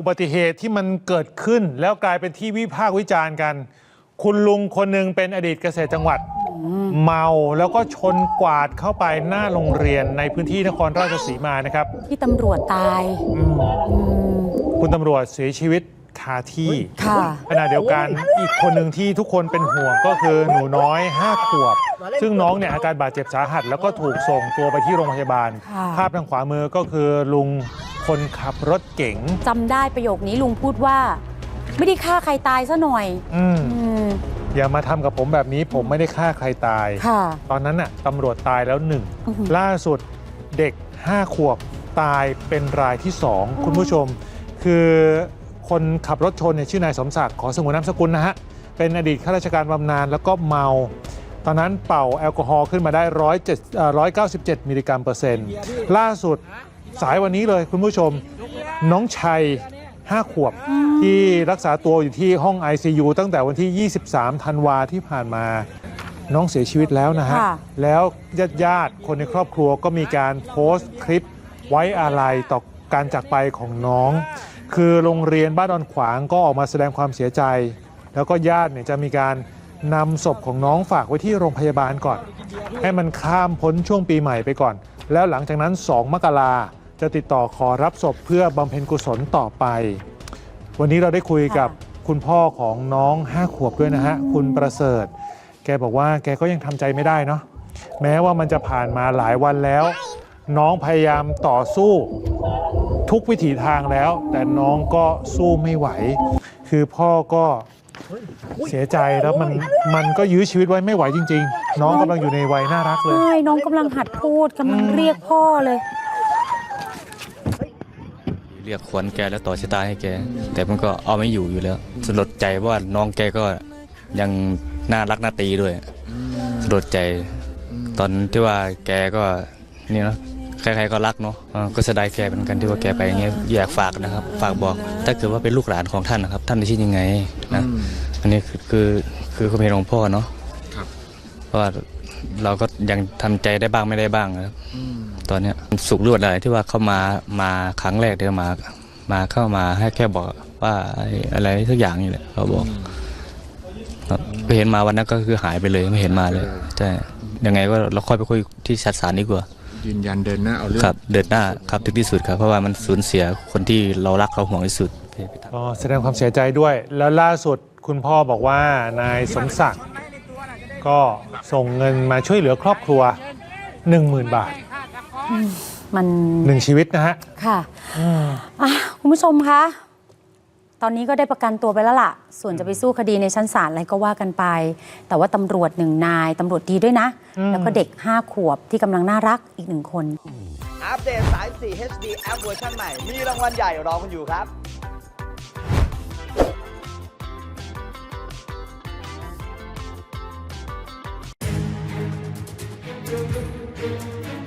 อุบัติเหตุที่มันเกิดขึ้น แล้วกลายเป็นที่วิพากษ์วิจารณ์กัน คุณลุงคนหนึ่งเป็นอดีตเกษตรจังหวัด เมาแล้วก็ชนกวาดเข้าไปหน้าโรงเรียนในพื้นที่นครราชสีมานะครับ ที่ตำรวจตายอืมอืม คุณตำรวจเสียชีวิตคาที่ค่ะ ขณะเดียวกันอีกคนหนึ่งที่ทุกคนเป็นห่วงก็คือหนูน้อย5ขวบ ซึ่งน้องเนี่ยอาการบาดเจ็บสาหัส แล้วก็ถูกส่งตัวไปที่โรงพยาบาล ค่ะ ภาพทางขวามือก็คือลุง คนขับรถเก๋งจำได้ประโยคนี้ลุงพูดว่า ไม่ได้ฆ่าใครตายซะหน่อย อืมอืม อย่ามาทำกับผมแบบนี้ผมไม่ได้ฆ่าใครตาย ค่ะ ตอนนั้นน่ะตำรวจตายแล้วหนึ่ง อื้อหือล่าสุดเด็ก 5 ขวบตายเป็นรายที่ 2 คุณผู้ชม คือคนขับรถชนเนี่ยชื่อนายสมศักดิ์ขอสงวนนามสกุลนะฮะ เป็นอดีตข้าราชการบำนาญแล้วก็เมา ตอนนั้นเป่าแอลกอฮอล์ขึ้นมาได้107เอ่อ197 มิลลิกรัมเปอร์เซ็นต์ล่าสุด สายวันนี้เลยคุณผู้ชม น้องชัย 5 ขวบ ที่รักษาตัวอยู่ที่ห้อง ICU ตั้งแต่วันที่ 23 ธันวาที่ผ่านมา น้องเสียชีวิตแล้วนะฮะ ค่ะ แล้วญาติญาติๆคนในครอบครัวก็มีการโพสต์คลิปไว้อาลัยต่อการจากไปของน้อง คือโรงเรียนบ้านดอนขวางก็ออกมาแสดงความเสียใจ แล้วก็ญาติเนี่ยจะมีการนำศพของน้องฝากไว้ที่โรงพยาบาลก่อน ให้มันข้ามพ้นช่วงปีใหม่ไปก่อน แล้วหลังจากนั้น 2 มกรา จะติดต่อขอรับศพเพื่อบำเพ็ญกุศลต่อไป วันนี้เราได้คุยกับคุณพ่อของน้อง5ขวบด้วยนะฮะ คุณประเสริฐ แกบอกว่าแกก็ยังทำใจไม่ได้เนาะแม้ว่ามันจะผ่านมาหลายวันแล้ว น้องพยายามต่อสู้ทุกวิถีทางแล้ว แต่น้องก็สู้ไม่ไหว คือพ่อก็เสียใจแล้วมันมันก็ยื้อชีวิตไว้ไม่ไหวจริง ๆ น้องกำลังอยู่ในวัยน่ารักเลย ใช่น้องกำลังหัดพูดกำลังเรียกพ่อเลยเรียกขวัญแกแล้วต่อชะตาให้แก แต่มันก็เอาไม่อยู่อยู่แล้ว สลดใจว่าน้องแกก็ยังน่ารักน่าตีด้วย สลดใจ ตอนที่ว่าแกก็นี่เนาะใครๆก็รักเนาะเออก็เสียดายแกเหมือนกันที่ว่าแกไปอย่างเงี้ยอยากฝากนะครับ ฝากบอก ถ้าเกิดว่าเป็นลูกหลานของท่านนะครับ ท่านจะคิดยังไงนะอันนี้คือคือคือความเห็นของพ่อเนาะครับเพราะว่า เราก็ยังทำใจได้บ้างไม่ได้บ้างนะครับตอนเนี้ยสุขรวดอะไรที่ว่าเข้ามามาครั้งแรกเดียวมา มาเข้ามาให้แค่บอกว่าไอ้อะไรทุกอย่างนี่แหละเขาบอกครับไปเห็นมาวันนั้นก็คือหายไปเลยไม่เห็นมาเลยใช่ยังไงก็เราค่อยไปคุยที่ชัดสารดีกว่า ยืนยันเดินหน้าเอาเรื่องครับเดินหน้าครับถึงที่สุดครับเพราะว่ามันสูญเสียคนที่เรารักเราห่วงที่สุดก็แสดงความเสียใจด้วย แล้วล่าสุดคุณพ่อบอกว่านายสมศักดิ์ ก็ส่งเงินมาช่วยเหลือครอบครัว 10,000 บาทมันหนึ่งชีวิตนะฮะ ค่ะอะ คุณผู้ชมคะ ตอนนี้ก็ได้ประกันตัวไปแล้วล่ะ ส่วนจะไปสู้คดีในชั้นศาลอะไรก็ว่ากันไป แต่ว่าตำรวจหนึ่งนายตำรวจดีด้วยนะ แล้วก็เด็ก 5 ขวบที่กำลังน่ารักอีกหนึ่งคน อัปเดตสาย 4 HD แอปเวอร์ชันใหม่ มีรางวัลใหญ่รอคุณอยู่ครับ Música